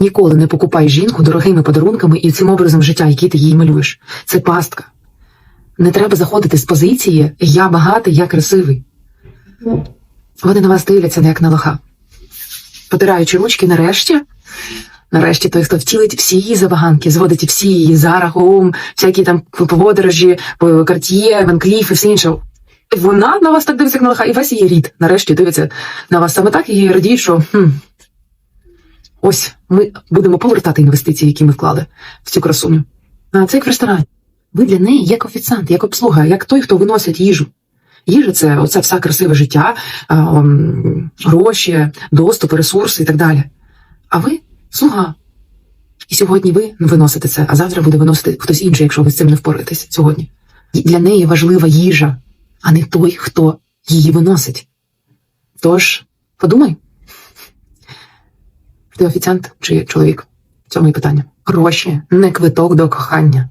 Ніколи не покупай жінку дорогими подарунками і цим образом життя, який ти їй малюєш. Це пастка. Не треба заходити з позиції я багатий, я красивий. Вони на вас дивляться, як на лоха. Потираючи ручки, нарешті, нарешті той, хто втілить всі її забаганки, зводить всі її Зара, Хоум, всякі там подорожі, Карт'є, Ван Кліф і все інше. Вона на вас так дивиться, як на лоха, і весь її рід нарешті дивиться на вас саме так і радіє, що хм, ось ми будемо повертати інвестиції, які ми вклали в цю красуню. А це як в ресторані. Ви для неї як офіціант, як обслуга, як той, хто виносить їжу. Їжа це оце все красиве життя, гроші, доступ, ресурси і так далі. А ви слуга. І сьогодні ви виносите це, а завтра буде виносити хтось інший, якщо ви з цим не впораєтесь сьогодні. Для неї важлива їжа, а не той, хто її виносить. Тож, подумай, ти офіціант чи чоловік? В цьому і питання. Гроші не квиток до кохання.